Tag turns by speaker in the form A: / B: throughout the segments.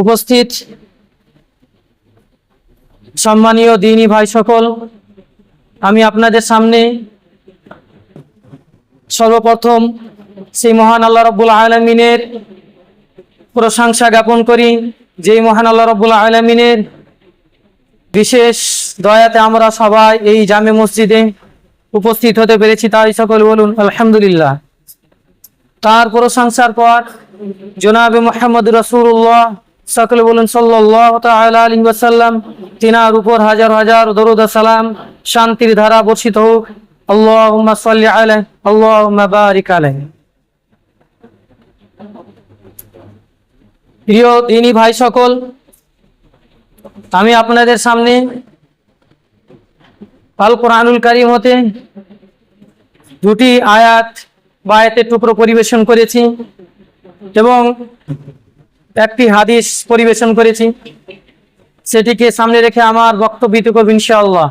A: উপস্থিত সম্মানীয় দিনী ভাই সকল, আমি আপনাদের সামনে সর্বপ্রথম সেই মহান আল্লাহ রব্বুল আলমিনের প্রশংসা জ্ঞাপন করি। যেই মহান আল্লাহ রব্বুল আলমিনের বিশেষ দয়াতে আমরা সবাই এই জামে মসজিদে উপস্থিত হতে পেরেছি, তাই সকল বলুন আলহামদুলিল্লাহ। তার প্রশংসার পর জনাবে মোহাম্মদ রসুল্লাহ সকলে বলুন ওয়াসাল্লাম, তিনার উপর হাজার হাজার দরুদ সালাম, শান্তির ধারা বর্ষিত হোক। আল্লাহ আল্লাহ বারিক প্রিয় দিনী ভাই সকল, আমি আপনাদের সামনে আল কোরআনুল কারিম হতে দুটি আয়াত বা আয়াতের টুকরো পরিবেশন করেছি। এবং একটি হাদিস পরিবেশন করেছি, সেটিকে সামনে রেখে আমার বক্তব্য করব ইনশাআল্লাহ।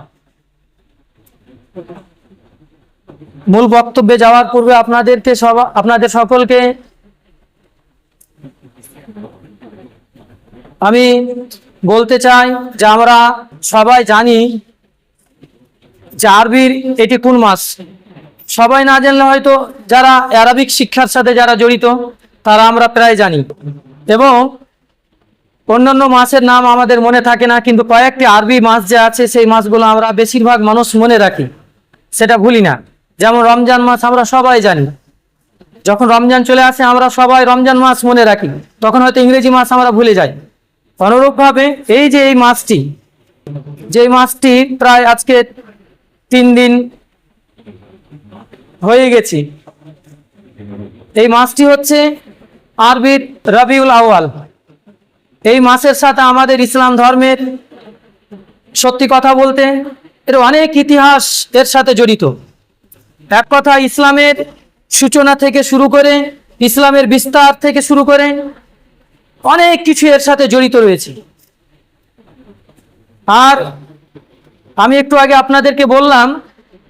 A: মূল বক্তব্যে যাওয়ার পূর্বে আপনাদেরকে সব, আপনাদের সকলকে আমি বলতে চাই যে আমরা সবাই জানি যে আরবির এটি কোন মাস। সবাই না জানলে হয়তো যারা অ্যারাবিক শিক্ষার সাথে যারা জড়িত তারা আমরা প্রায় জানি। এবং অন্যান্য মাছের নাম আমাদের মনে থাকে না, কিন্তু কয়েকটি আরবি মাছ যে আছে, সেই মাছগুলো আমরা বেশিরভাগ মানুষ মনে রাখি। সেটা ভুলি না। যেমন রমজান মাছ আমরা সবাই জানি। যখন রমজান চলে আসে, আমরা সবাই রমজান মাছ মনে রাখি। তখন হয়তো ইংরেজি মাছ আমরা ভুলে যাই। অনুরূপভাবে এই যে এই মাছটি, যে মাছটি প্রায় আজকে তিন দিন হয়ে গেছি। এই মাছটি হচ্ছে আরবির রবিউল আওয়াল এই মাসের সাথে আমাদের ইসলাম ধর্মের সত্যি কথা বলতে এর অনেক ইতিহাস এর সাথে জড়িত। এক কথা, ইসলামের সূচনা থেকে শুরু করে, ইসলামের বিস্তার থেকে শুরু করে অনেক কিছু এর সাথে জড়িত রয়েছে। আর আমি একটু আগে আপনাদেরকে বললাম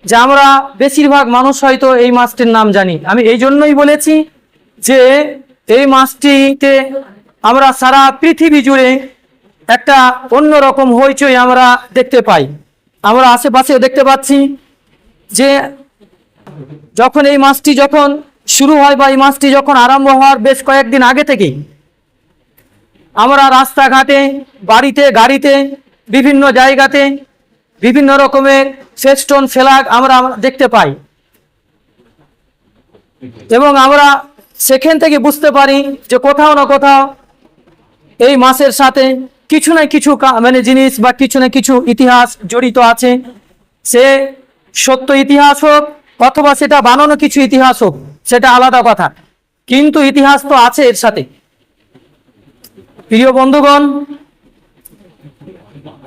A: যে আমরা বেশিরভাগ মানুষ হয়তো এই মাসটির নাম জানি। আমি এই জন্যই বলেছি যে এই মাসটিতে আমরা সারা পৃথিবী জুড়ে একটা অন্যরকম হইচই আমরা দেখতে পাই। আমরা আশেপাশেও দেখতে পাচ্ছি যে যখন এই মাসটি যখন শুরু হয় বা এই মাসটি যখন আরম্ভ হওয়ার বেশ কয়েকদিন আগে থেকেই, আমরা রাস্তাঘাটে, বাড়িতে, গাড়িতে, বিভিন্ন জায়গাতে বিভিন্ন রকমের ফেস্টন ফেলাগ আমরা দেখতে পাই। এবং আমরা সেখান থেকে বুঝতে পারি যে কোথাও না কোথাও এই মাসের সাথে কিছু না কিছু মানে জিনিস বা কিছু না কিছু ইতিহাস জড়িত আছে। সে সত্য ইতিহাস হোক অথবা সেটা বানানো কিছু ইতিহাস হোক, সেটা আলাদা কথা। কিন্তু ইতিহাস তো আছে এর সাথে। প্রিয় বন্ধুগণ,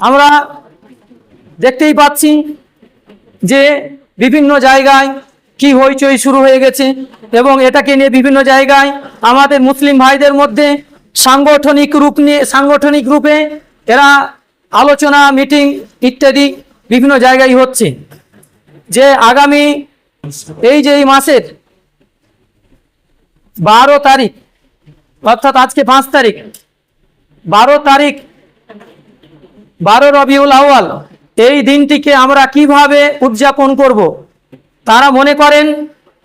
A: আমরা দেখতেই পাচ্ছি যে বিভিন্ন জায়গায় কি হইচই শুরু হয়ে গেছে। এবং এটাকে নিয়ে বিভিন্ন জায়গায় আমাদের মুসলিম ভাইদের মধ্যে সাংগঠনিক রূপ নিয়ে, সাংগঠনিক রূপে এরা আলোচনা, মিটিং ইত্যাদি বিভিন্ন জায়গায় হচ্ছে যে আগামী এই যে এই মাসের বারো তারিখ, অর্থাৎ আজকে পাঁচ তারিখ, বারো তারিখ, বারো রবিউল আউয়াল, এই দিনটিকে আমরা কীভাবে উদযাপন করব। তারা মনে করেন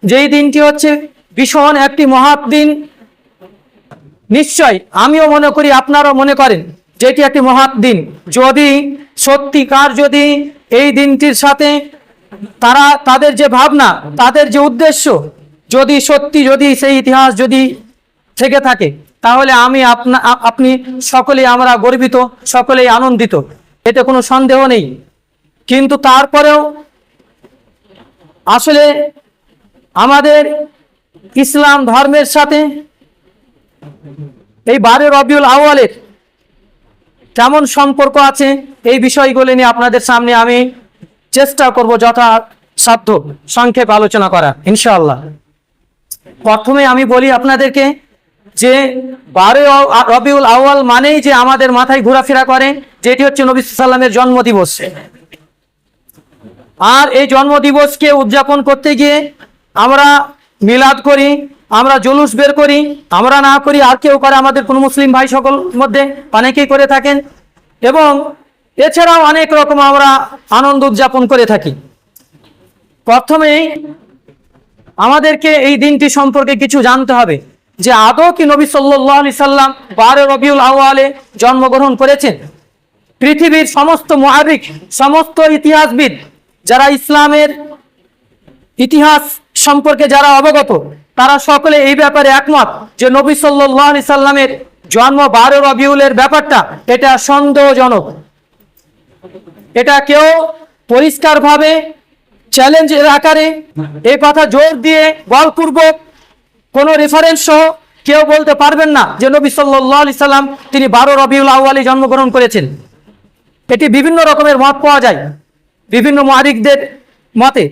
A: যে এই দিনটি হচ্ছে ভীষণ একটি মহৎ দিন, নিশ্চয় আমিও মনে করি আপনারাও মনে করেন যে এটি একটি মহৎ দিন। যদি সত্যিকার যদি এই দিনটির সাথে তারা, তাদের যে ভাবনা, তাদের যে উদ্দেশ্য, যদি সত্যি যদি সেই ইতিহাস যদি থেকে থাকে, তাহলে আমি আপনা আপনি সকলেই আমরা গর্বিত, সকলেই আনন্দিত, এতে কোনো সন্দেহ নেই। কিন্তু তারপরেও আসলে আমাদের ইসলাম ধর্মের সাথে এই বারে রবিউল আওয়ালের কেমন সম্পর্ক আছে এই বিষয়গুলি নিয়ে আপনাদের সামনে আমি চেষ্টা করব যথাসাধ্য সংক্ষেপ আলোচনা করা ইনশাআল্লাহ। প্রথমে আমি বলি আপনাদেরকে যে বারোই আ- রবিউল আউয়াল মানেই যে আমাদের মাথায় ঘোরাফেরা করে, যেটি হচ্ছে নবী সাল্লামের জন্মদিবস। আর এই জন্মদিবসকে উদযাপন করতে গিয়ে আমরা মিলাদ করি, আমরা জুলুস বের করি, আমরা না করি, আর কেউ করে আমাদের কোনো মুসলিম ভাই সকল মধ্যে অনেকেই করে থাকেন। এবং এছাড়াও অনেক রকম আমরা আনন্দ উদযাপন করে থাকি। প্রথমেই আমাদেরকে এই দিনটি সম্পর্কে কিছু জানতে হবে, যে আদৌ কি নবী সাল্লাহ আলি সাল্লাম বারো রবিউল আওয়ালে জন্মগ্রহণ করেছেন? পৃথিবীর সমস্ত মহারিক সমস্ত ইতিহাসবিদ, যারা ইসলামের ইতিহাস সম্পর্কে যারা অবগত, তারা সকলে এই ব্যাপারে একমত যে নবী সাল্লাহ আলি সাল্লামের জন্ম বারো রবিউলের ব্যাপারটা, এটা সন্দেহজনক। এটা কেউ পরিষ্কারভাবে চ্যালেঞ্জের আকারে এই কথা জোর দিয়ে বলপূর্বক কোনো রেফারেন্স সহ কেউ বলতে পারবেন না যে নবী সাল্লাহ আলি সাল্লাম তিনি বারো রবিউল আউয়ালি জন্মগ্রহণ করেছেন। এটি বিভিন্ন রকমের মত পাওয়া যায়। বিভিন্ন মারিকদের মতে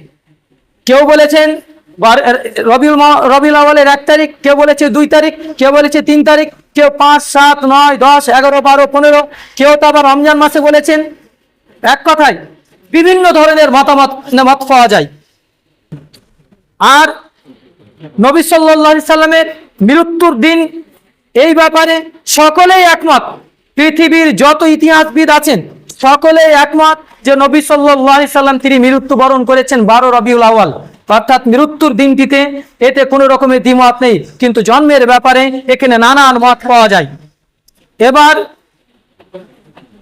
A: কেউ বলেছেন রবিউল রবিউল আউয়ালের এক তারিখ কেউ বলেছে দুই তারিখ কেউ বলেছে তিন তারিখ, কেউ পাঁচ, সাত, নয়, দশ, এগারো, বারো, পনেরো, কেউ তো আবার রমজান মাসে বলেছেন। এক কথায়, বিভিন্ন ধরনের মতামত মত পাওয়া যায়। আর নবী সাল্লাহ সাল্লামের মৃত্যুর দিন, এই ব্যাপারে সকলেই একমত। পৃথিবীর যত ইতিহাসবিদ আছেন, সকলেই একমত যে নবী সাল্লাহ সাল্লাম তিনি মৃত্যুবরণ করেছেন বারো রবিউল আওয়াল অর্থাৎ মৃত্যুর দিনটিতে এতে কোনো রকমের দ্বিমত নেই। কিন্তু জন্মের ব্যাপারে এখানে নানান মত পাওয়া যায়। এবার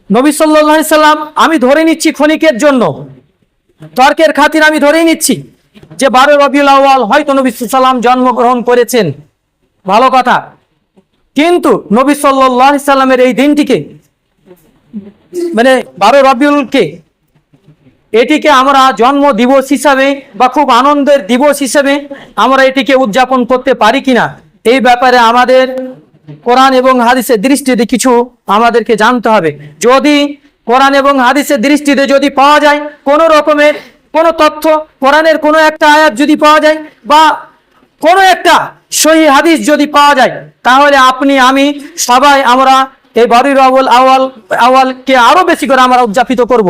A: নবী সাল্লাহ সাল্লাম, আমি ধরে নিচ্ছি ক্ষণিকের জন্য। তর্কের খাতির আমি ধরেই নিচ্ছি যে বারো রবিউল আউয়াল হয়তো নবী সাল্লাম জন্মগ্রহণ করেছেন। ভালো কথা। কিন্তু নবী সাল্লাহ সাল্লামের এই দিনটিকে মানে বারো রবিউলকে এটিকে আমরা জন্ম দিবস হিসাবে বা খুব আনন্দের দিবস হিসাবে আমরা এটিকে উদযাপন করতে পারি কিনা, এই ব্যাপারে আমাদের কোরআন এবং হাদিসের দৃষ্টিতে কিছু আমাদেরকে জানতে হবে যদি কোরআন এবং হাদিসের দৃষ্টিতে যদি পাওয়া যায়, কোনো রকমের কোনো তথ্য, কোরআনের কোনো একটা আয়াত যদি পাওয়া যায় বা কোনো একটা সহি হাদিস যদি পাওয়া যায়, তাহলে আপনি, আমি সবাই আমরা এই বাড়ির আওয়াল আওয়াল আওয়ালকে আরও বেশি করে আমরা উদযাপিত করব।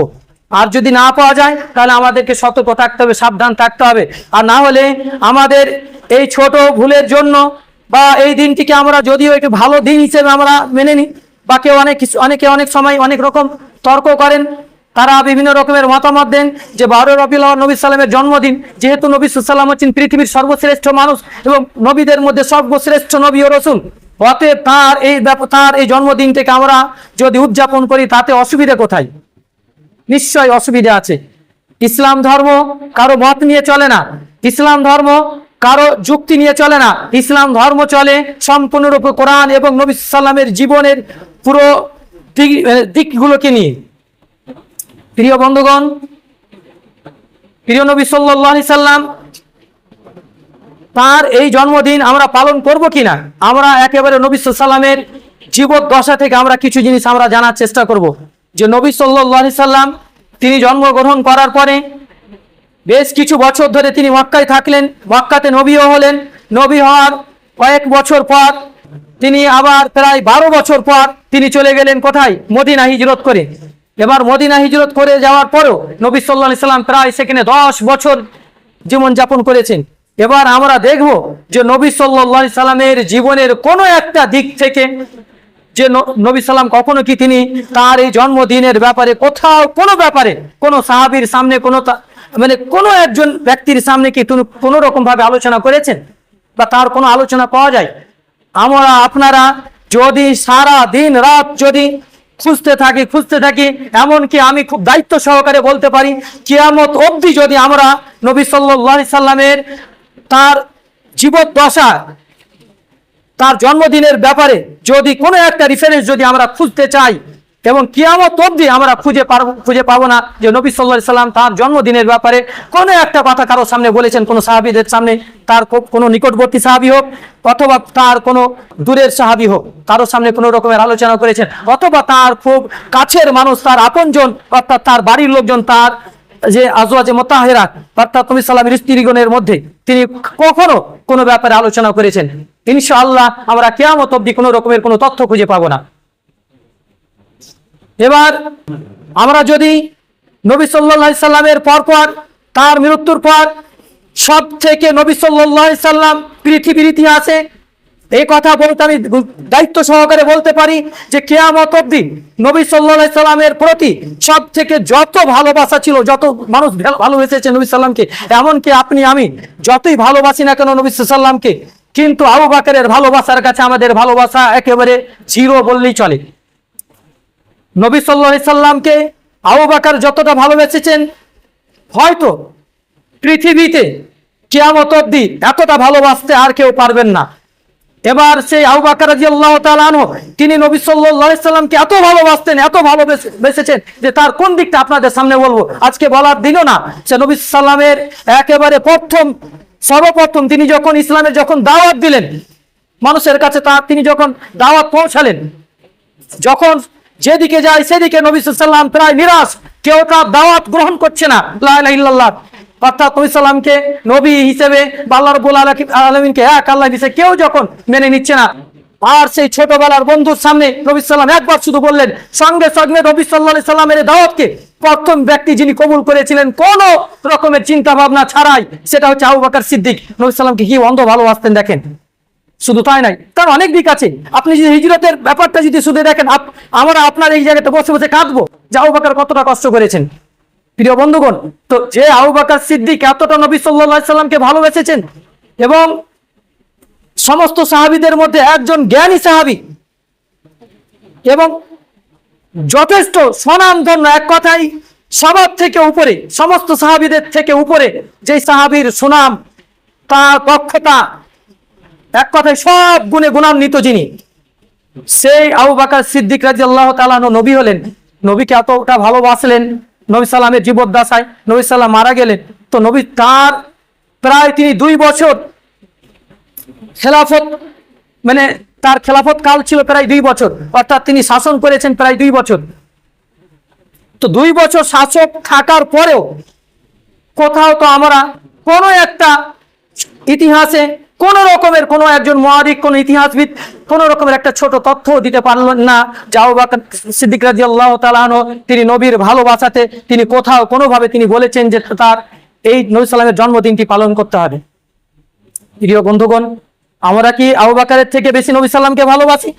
A: আর যদি না পাওয়া যায়, তাহলে আমাদেরকে সতর্ক থাকতে হবে, সাবধান থাকতে হবে। আর না হলে আমাদের এই ছোট ভুলের জন্য বা এই দিনটিকে আমরা যদিও একটু ভালো দিন হিসেবে আমরা মেনে নিই, বা কেউ অনেক অনেকে অনেক সময় অনেক রকম তর্ক করেন, তারা বিভিন্ন রকমের মতামত দেন যে বারো আউয়াল নবী সাল্লামের জন্মদিন, যেহেতু নবী সাল্লাম হচ্ছেন পৃথিবীর সর্বশ্রেষ্ঠ মানুষ এবং নবীদের মধ্যে সর্বশ্রেষ্ঠ নবী ও রসুল, অতএব তার এই তার এই জন্মদিনটাকে আমরা যদি উদযাপন করি, তাতে অসুবিধা কোথায়? নিশ্চয় অসুবিধা আছে। ইসলাম ধর্ম কারও মত নিয়ে চলে না। ইসলাম ধর্ম কারও যুক্তি নিয়ে চলে না। ইসলাম ধর্ম চলে সম্পূর্ণরূপে কোরআন এবং নবী সাল্লামের জীবনের পুরো দিক- দিকগুলোকে নিয়ে। প্রিয় বন্ধুগণ, প্রিয় নবী সাল্লাল্লাহু সাল্লাম, তার এই জন্মদিন আমরা পালন করব কিনা? আমরা একেবারে নবী সাল্লামের জীবদ্দশা থেকে আমরা কিছু জিনিস আমরা জানার চেষ্টা করব। যে নবী সাল্লাল্লাহু সাল্লাম তিনি জন্মগ্রহণ করার পরে বেশ কিছু বছর ধরে তিনি মক্কায় থাকলেন, মক্কাতে নবীও হলেন। নবী হওয়ার কয়েক বছর পর তিনি আবার প্রায় বারো বছর পর তিনি চলে গেলেন কোথায়? মদিনা হিজরত করে। এবার মদিনা হিজরত করে যাওয়ার পরেও নবী সাল্লাহ সাল্লাম প্রায় সেখানে দশ বছর জীবন যাপন করেছেন। এবার আমরা দেখব যে নবী সাল্লাহ সাল্লামের জীবনের কোনো একটা দিক থেকে যে নবী সাল্লাম কখনো কি তিনি তার এই জন্মদিনের ব্যাপারে কোথাও কোনো ব্যাপারে কোনো সাহাবীর সামনে কোনো মানে কোনো একজন ব্যক্তির সামনে কি কোনো রকম ভাবে আলোচনা করেছেন? বা তার কোনো আলোচনা পাওয়া যায়? আমরা আপনারা যদি সারা দিন রাত যদি খুঁজতে থাকি খুঁজতে থাকি, এমনকি আমি খুব দায়িত্ব সহকারে বলতে পারি, কিয়ামত অবধি যদি আমরা নবী সাল্লাহ সাল্লামের তার জীবদ্দশা তার জন্মদিনের ব্যাপারে যদি কোনো একটা রেফারেন্স যদি আমরা খুঁজতে চাই, এবং কিয়ামত অবধি আমরা খুঁজে পারব খুঁজে পাবো না যে নবী সাল্লাহ সাল্লাম তার জন্মদিনের ব্যাপারে কোনো একটা কথা কারোর সামনে বলেছেন, কোনো সাহাবিদের সামনে, তার কোনো নিকটবর্তী সাহাবি হোক, অথবা তার কোনো দূরের সাহাবি হোক, কারও সামনে কোনো রকমের আলোচনা করেছেন, অথবা তার খুব কাছের মানুষ, তার আপনজন, অর্থাৎ তার বাড়ির লোকজন তার যে আজওয়াজে মোতাহেরা অর্থাৎ তুমি সালামের স্ত্রীগণের মধ্যে তিনি কখনো কোনো ব্যাপারে আলোচনা করেছেন। ইনশাআল্লাহ আমরা কেয়ামত অব্দি কোনো রকমের কোনো তথ্য খুঁজে পাবো না। এবার আমরা যদি নবী সাল্লাহ সাল্লামের পর পর, তার মৃত্যুর পর সব থেকে নবী সাল্লাহ সাল্লাম পৃথিবীর ইতিহাসে এই কথা বলতে আমি দায়িত্ব সহকারে বলতে পারি যে কেয়ামত অব্দি নবী সাল্লাহ সাল্লামের প্রতি সব থেকে যত ভালোবাসা ছিল, যত মানুষ ভালোবেসেছে নবী সাল্লামকে, এমনকি আপনি, আমি যতই ভালোবাসি না কেন নবী সাল্লামকে, কিন্তু আবু বাকারের ভালোবাসার কাছে আমাদের ভালোবাসা একেবারে জিরো বললেই চলে। নবী সাল্লাহ সাল্লামকে আবু বাকার যতটা ভালোবেসেছেন, হয়তো পৃথিবীতে কেয়ামত অব্দি এতটা ভালোবাসতে আর কেউ পারবেন না। এবার সেই আবু বাকর আনহু, তিনি নবী সাল্লামকে এত ভালোবাসতেন, এত ভালোবেসেছেন যে তার কোন দিকটা আপনাদের সামনে বলব? আজকে বলার দিনও না। সে নবী সাল্লামের একেবারে প্রথম, সর্বপ্রথম তিনি যখন ইসলামের যখন দাওয়াত দিলেন, মানুষের কাছে তার তিনি যখন দাওয়াত পৌঁছালেন, যখন যেদিকে যায় সেদিকে নবী সাল্লাম প্রায় নিরাশ, কেউ তার দাওয়াত গ্রহণ করছে না। লা ইলাহা ইল্লাল্লাহ। অর্থাৎ নবী সাল্লামকে নবী হিসেবে আল্লাহ রব্বুল আলাকি- এক আল্লাহ হিসেবে কেউ যখন মেনে নিচ্ছে না, আর সেই ছোটবেলার বন্ধুর সামনে নবী সাল্লাম একবার শুধু বললেন, সঙ্গে সঙ্গে নবী সাল্লাহ সাল্লামের দাওয়াতকে প্রথম ব্যক্তি যিনি কবুল করেছিলেন, কোন রকমের চিন্তা ভাবনা ছাড়াই, সেটা হচ্ছে আবু বকর সিদ্দিক। নবী সাল্লামকে কি অন্ধ ভালোবাসতেন দেখেন? শুধু তাই নাই, তার অনেক দিক আছে। আপনি যদি হিজরতের ব্যাপারটা যদি শুধু দেখেন আমরা আপনার এই জায়গাতে বসে বসে কাঁদবো যে আবু বাকর কতটা কষ্ট করেছেন। প্রিয় বন্ধুগণ, তো যে আবু বাকর সিদ্দিক এতটা নবী সাল্লাহ সাল্লামকে ভালোবেসেছেন এবং সমস্ত সাহাবিদের মধ্যে একজন জ্ঞানী সাহাবি এবং যথেষ্ট স্বনামধন্য এক কথাই সবার থেকে উপরে, সমস্ত সাহাবিদের থেকে উপরে যে সাহাবির সুনাম, তার দক্ষতা, এক কথায় সব গুণে গুণান্বিত যিনি, সেই আবু বাকার সিদ্দিক রাজি আল্লাহ তালানো নবী হলেন। নবীকে এতটা ভালোবাসলেন নবী সাল্লামের জীবদ্দশায় নবী সাল্লাম মারা গেলেন। তো নবী তার প্রায় তিনি দুই বছর খেলাফত মানে তার খেলাফত কাল ছিল প্রায় দুই বছর। অর্থাৎ তিনি শাসন করেছেন প্রায় দুই বছর। তো দুই বছর শাসক থাকার পরেও কোথাও তো আমরা কোনো একটা ইতিহাসে কোন রকমের কোনো একজন মহারিক কোন ইতিহাসবিদ, কোন রকমের একটা ছোট তথ্য দিতে পারলেন না। যাও বা সিদ্দিক রাজি আল্লাহ তিনি নবীর ভালোবাসাতে তিনি কোথাও কোনোভাবে তিনি বলেছেন যে তার এই নবী সালামের জন্মদিনটি পালন করতে হবে। প্রিয় বন্ধুগণ, আমরা কি আবু বাকারের থেকে বেশি নবী সাল্লামকে ভালোবাসি?